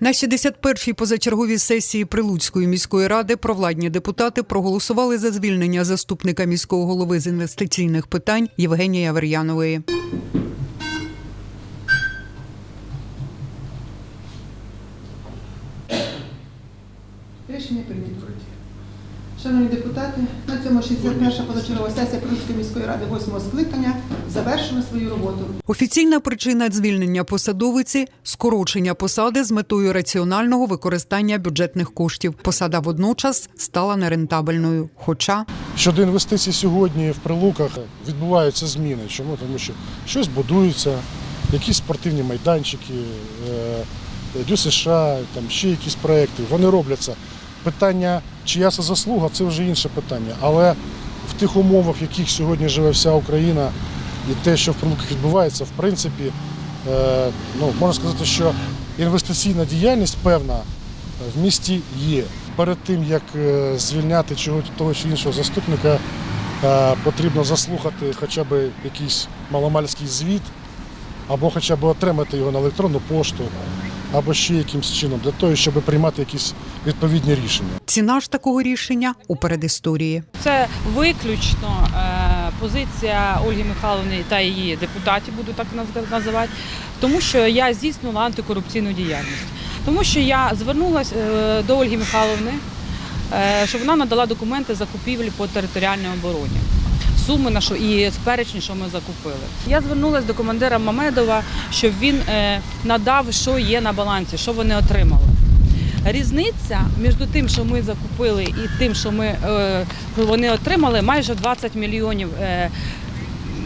На 61-й позачерговій сесії Прилуцької міської ради провладні депутати проголосували за звільнення заступника міського голови з інвестиційних питань Євгенії Авер'янової. Рішення прийнято. Шановні депутати, на цьому 61 позачергова сесія Прилуцької міської ради 8 скликання завершила свою роботу. Офіційна причина звільнення посадовиці скорочення посади з метою раціонального використання бюджетних коштів. Посада водночас стала нерентабельною. Хоча Щодо інвестицій сьогодні в прилуках відбуваються зміни. Чому? Тому що щось будується, якісь спортивні майданчики, е, Дю США, там ще якісь проекти. Вони робляться. Питання, чия це заслуга, це вже інше питання. Але в тих умовах, в яких сьогодні живе вся Україна, і те, що в прилуках відбувається, в принципі, е, ну, можна сказати, що інвестиційна діяльність певна в місті є. Перед тим як е, звільняти того чи іншого заступника, е, потрібно заслухати хоча б якийсь маломальський звіт, або хоча б отримати його на електронну пошту, або ще якимось чином, для того, щоб приймати якісь відповідні рішення. ціна ж такого рішення у передісторії. Це виключно е, позиція Ольги Михайловни та її депутатів, буду так наз- називати, тому що я здійснила антикорупційну діяльність. Тому що я звернулася е, до Ольги Михайловни, е, щоб вона надала документи закупівлі по територіальній обороні. Суми на що і перечні, що ми закупили. Я звернулася до командира Мамедова, щоб він е, надав, що є на балансі, що вони отримали. Різниця між тим, що ми закупили, і тим, що ми е, вони отримали, майже 20 мільйонів.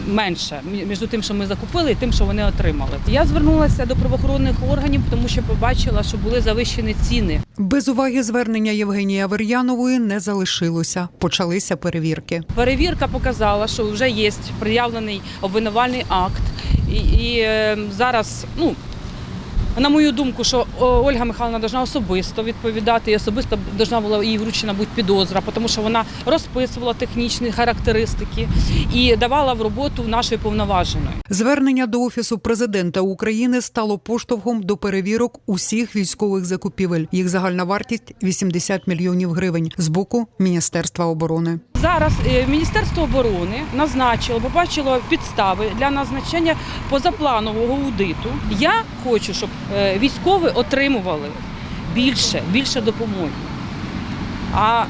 Менше між тим, що ми закупили, і тим, що вони отримали. Я звернулася до правоохоронних органів, тому що побачила, що були завищені ціни. Без уваги звернення Євгенії Авер'янової не залишилося. Почалися перевірки. Перевірка показала, що вже є приявлений обвинувальний акт, і, і е, зараз, ну на мою думку, що Ольга Михайловна должна особисто відповідати, і особисто должна була їй вручена бути підозра, тому що вона розписувала технічні характеристики і давала в роботу нашої повноваженої. Звернення до офісу президента України стало поштовхом до перевірок усіх військових закупівель. Їх загальна вартість 80 мільйонів гривень з боку Міністерства оборони. Зараз е, Міністерство оборони назначило, побачило підстави для назначення позапланового аудиту. Я хочу, щоб е, військові отримували більше, більше допомоги. А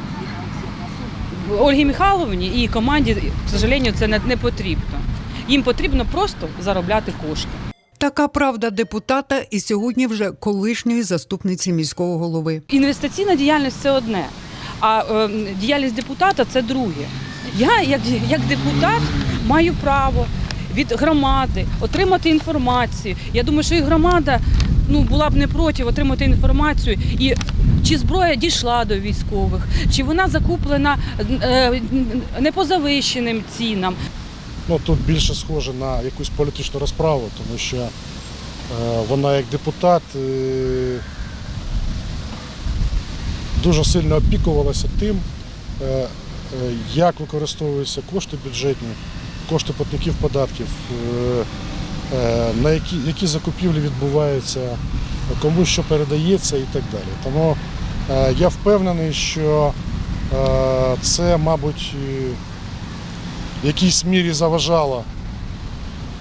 Ольгі Михайловні і її команді, к сожалению, це не потрібно. Їм потрібно просто заробляти кошти. Така правда депутата і сьогодні вже колишньої заступниці міського голови. Інвестиційна діяльність це одне, а е, діяльність депутата це друге. Я, як, як депутат, маю право від громади отримати інформацію. Я думаю, що і громада ну, була б не проти отримати інформацію, і чи зброя дійшла до військових, чи вона закуплена е, не по завищеним цінам. Ну, тут більше схоже на якусь політичну розправу, тому що е, вона як депутат е, дуже сильно опікувалася тим, е, е, як використовуються кошти бюджетні, кошти платників податків, е, на які, які закупівлі відбуваються, кому що передається і так далі. Тому я впевнений, що це, мабуть, в якійсь мірі заважало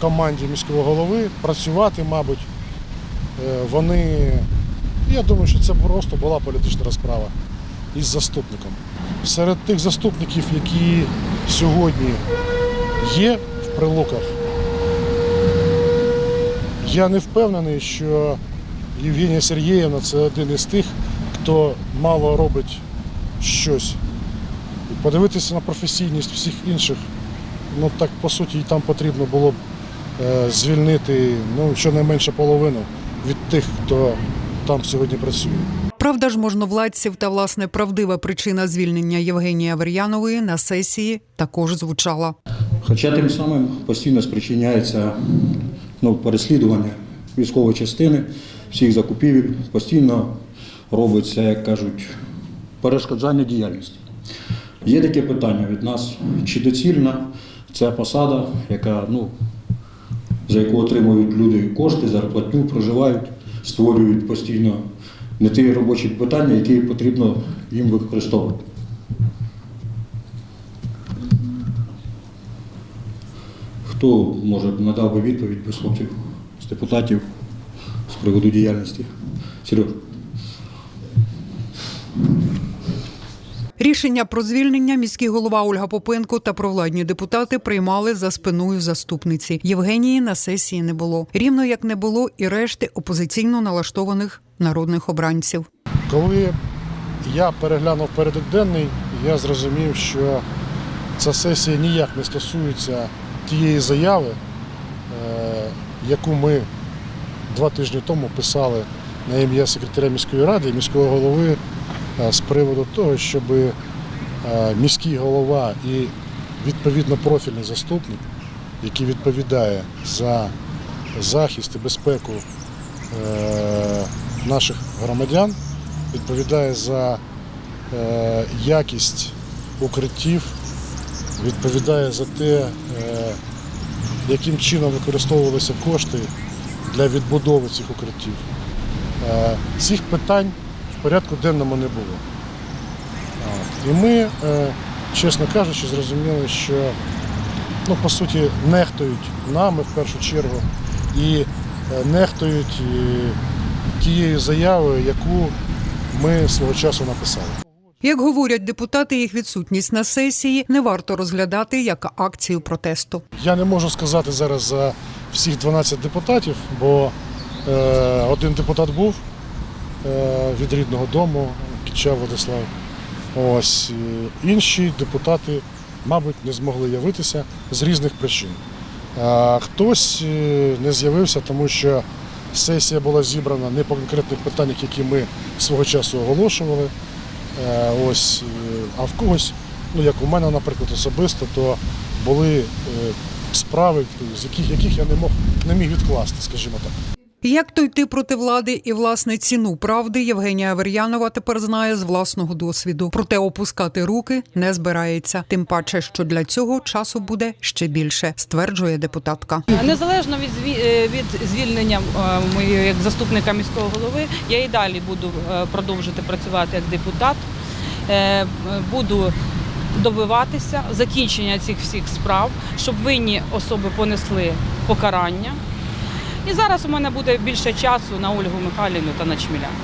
команді міського голови працювати, мабуть. Вони, я думаю, що це просто була політична розправа із заступником. Серед тих заступників, які сьогодні є в прилуках, я не впевнений, що Євгенія Сергіївна це один із тих, хто мало робить щось. І подивитися на професійність всіх інших, ну так по суті і там потрібно було б е, звільнити ну, щонайменше половину від тих, хто там сьогодні працює. Правда ж можновладців та власне правдива причина звільнення Євгенії Авер'янової на сесії також звучала. Хоча тим самим постійно спричиняється ну, переслідування військової частини, всіх закупівель, постійно робиться, як кажуть, перешкоджання діяльності. Є таке питання від нас, чи доцільна ця посада, яка, ну, за яку отримують люди кошти, зарплатню, проживають, створюють постійно не ті робочі питання, які потрібно їм використовувати. Хто може надав би відповідь без хлопців з депутатів з приводу діяльності? Сереж. Рішення про звільнення міський голова Ольга Попенко та провладні депутати приймали за спиною заступниці. Євгенії на сесії не було. Рівно як не було і решти опозиційно налаштованих народних обранців. Коли я переглянув порядок денний, я зрозумів, що ця сесія ніяк не стосується тієї заяви, е, яку ми два тижні тому писали на ім'я секретаря міської ради і міського голови з приводу того, щоб е, міський голова і відповідно профільний заступник, який відповідає за захист і безпеку е, наших громадян, відповідає за е, якість укриттів, відповідає за те, яким чином використовувалися кошти для відбудови цих укриттів. Цих питань в порядку денному не було. І ми, е, чесно кажучи, зрозуміли, що ну, по суті нехтують нами в першу чергу і е, нехтують тією заявою, яку ми свого часу написали. Як говорять депутати, їх відсутність на сесії не варто розглядати як акцію протесту. Я не можу сказати зараз за всіх 12 депутатів, бо е, один депутат був від рідного дому, Кіча Владислав. Ось е, інші депутати, мабуть, не змогли явитися з різних причин. Хтось е, не з'явився, тому що сесія була зібрана не по конкретних питаннях, які ми свого часу оголошували. Е, Ось, е, а в когось, ну як у мене, наприклад, особисто, то були е, справи, з яких, яких я не мог не міг відкласти, скажімо так. Як то йти проти влади і власне ціну правди Євгенія Авер'янова тепер знає з власного досвіду. Проте опускати руки не збирається. Тим паче, що для цього часу буде ще більше, стверджує депутатка. Незалежно від е, від звільнення е, моєї як заступника міського голови, я і далі буду е, продовжити працювати як депутат. Буду добиватися закінчення цих всіх справ, щоб винні особи понесли покарання. І зараз у мене буде більше часу на Ольгу Михайлівну та на Чміля.